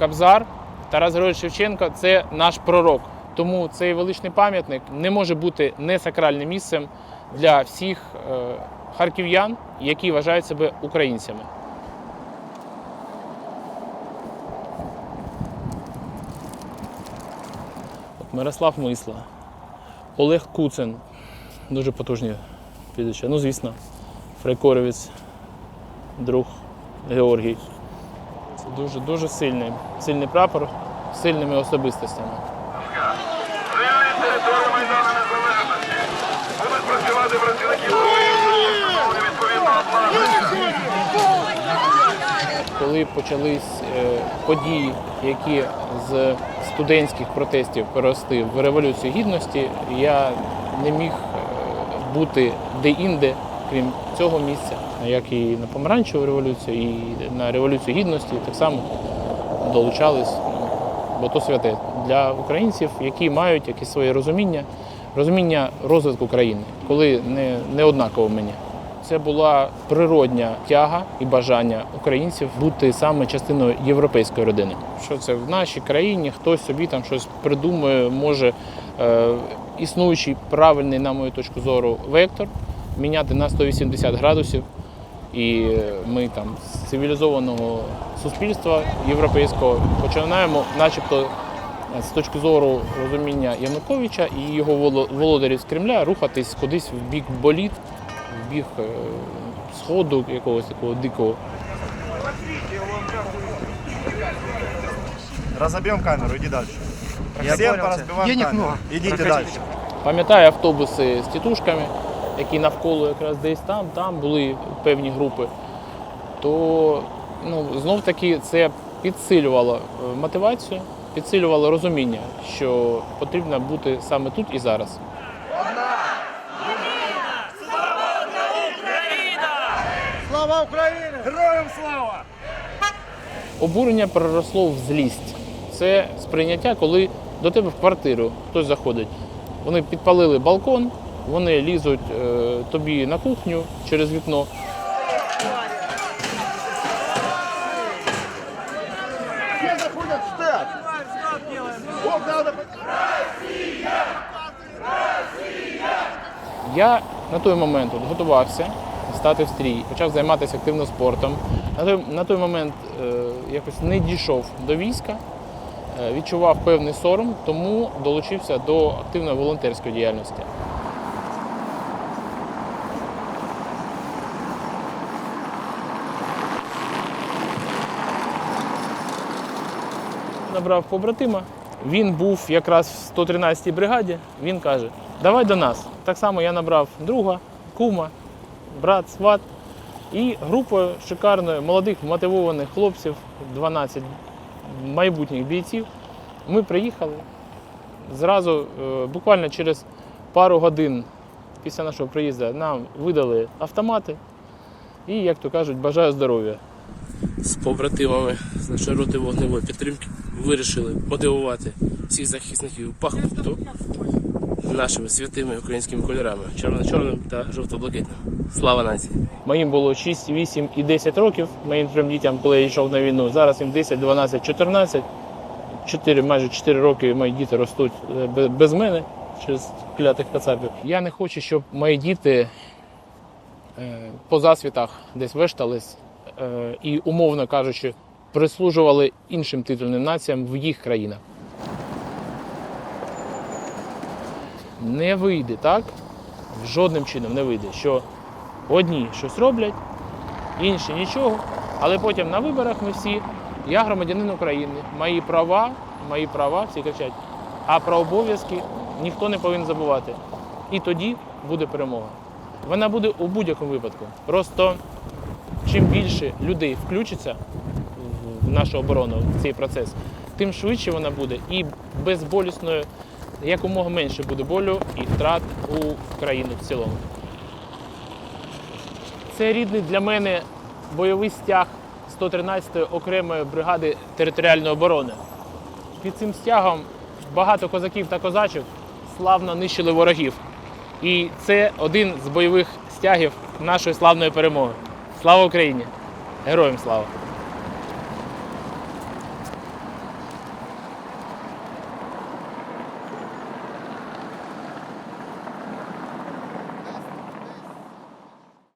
Кабзар, Тарас Григорович Шевченко це наш пророк. Тому цей величний пам'ятник не може бути не сакральним місцем для всіх е, харків'ян, які вважають себе українцями. Мирослав Мисла, Олег Куцин, дуже потужні прізвища. Ну, звісно, Фрейкоровець, друг Георгій. Це дуже, дуже сильний, сильний прапор з сильними особистостями. Будуть працювати працівники. Коли почались е, події, які з студентських протестів перерости в революцію гідності, я не міг е, бути де-інде, крім цього місця, як і на помаранчеву революцію, і на революцію гідності так само долучались, ну, бо то святе для українців, які мають якісь своє розуміння, розуміння розвитку країни, коли не, не однаково мені. Це була природня тяга і бажання українців бути саме частиною європейської родини. Що це в нашій країні хтось собі там щось придумує, може е, існуючий правильний, на мою точку зору, вектор міняти на 180 градусів. І ми там з цивілізованого суспільства європейського починаємо, начебто, з точки зору розуміння Януковича і його володарів з Кремля рухатись кудись в бік боліт, в бік е, сходу якогось такого дикого. Разобьем камеру, иди дальше. Я Всем понял поразбиваем Денег камеру. много. Идите дальше. Пам'ятаю автобуси з тітушками, які навколо якраз десь там, там були певні групи. То ну, знов таки це підсилювало е, мотивацію, підсилювало розуміння, що потрібно бути саме тут і зараз. Слава Украине! Героям слава! Обурення переросло в злість. Це сприйняття, коли до тебе в квартиру хтось заходить. Вони підпалили балкон, вони лізуть е, тобі на кухню через вікно. Я на той момент от, готувався стати в стрій, почав займатися активно спортом. На той, на той момент е, якось не дійшов до війська, е, відчував певний сором, тому долучився до активної волонтерської діяльності. Набрав побратима. Він був якраз в 113-й бригаді. Він каже: давай до нас. Так само я набрав друга, кума, брат, сват. І групою шикарною молодих мотивованих хлопців, 12 майбутніх бійців. Ми приїхали. Зразу, е, буквально через пару годин після нашого приїзду нам видали автомати. І, як то кажуть, бажаю здоров'я. з побратимами з нашої роти вогневої підтримки вирішили подивувати всіх захисників Бахмуту нашими святими українськими кольорами червоно-чорним та жовто-блакитним. Слава нації! Моїм було 6, 8 і 10 років. Моїм трьом дітям, коли я йшов на війну. Зараз їм 10, 12, 14. 4, майже 4 роки мої діти ростуть е, без мене через клятих кацапів. Я не хочу, щоб мої діти е, по засвітах десь вештались е, і, умовно кажучи, прислужували іншим титульним націям в їх країнах. Не вийде так, жодним чином не вийде, що одні щось роблять, інші нічого, але потім на виборах ми всі, я громадянин України, мої права, мої права, всі кричать, а про обов'язки ніхто не повинен забувати. І тоді буде перемога. Вона буде у будь-якому випадку. Просто чим більше людей включиться нашу оборону, в цей процес, тим швидше вона буде і безболісною, якомога менше буде болю і втрат у країну в цілому. Це рідний для мене бойовий стяг 113-ї окремої бригади територіальної оборони. Під цим стягом багато козаків та козачок славно нищили ворогів. І це один з бойових стягів нашої славної перемоги. Слава Україні! Героям слава!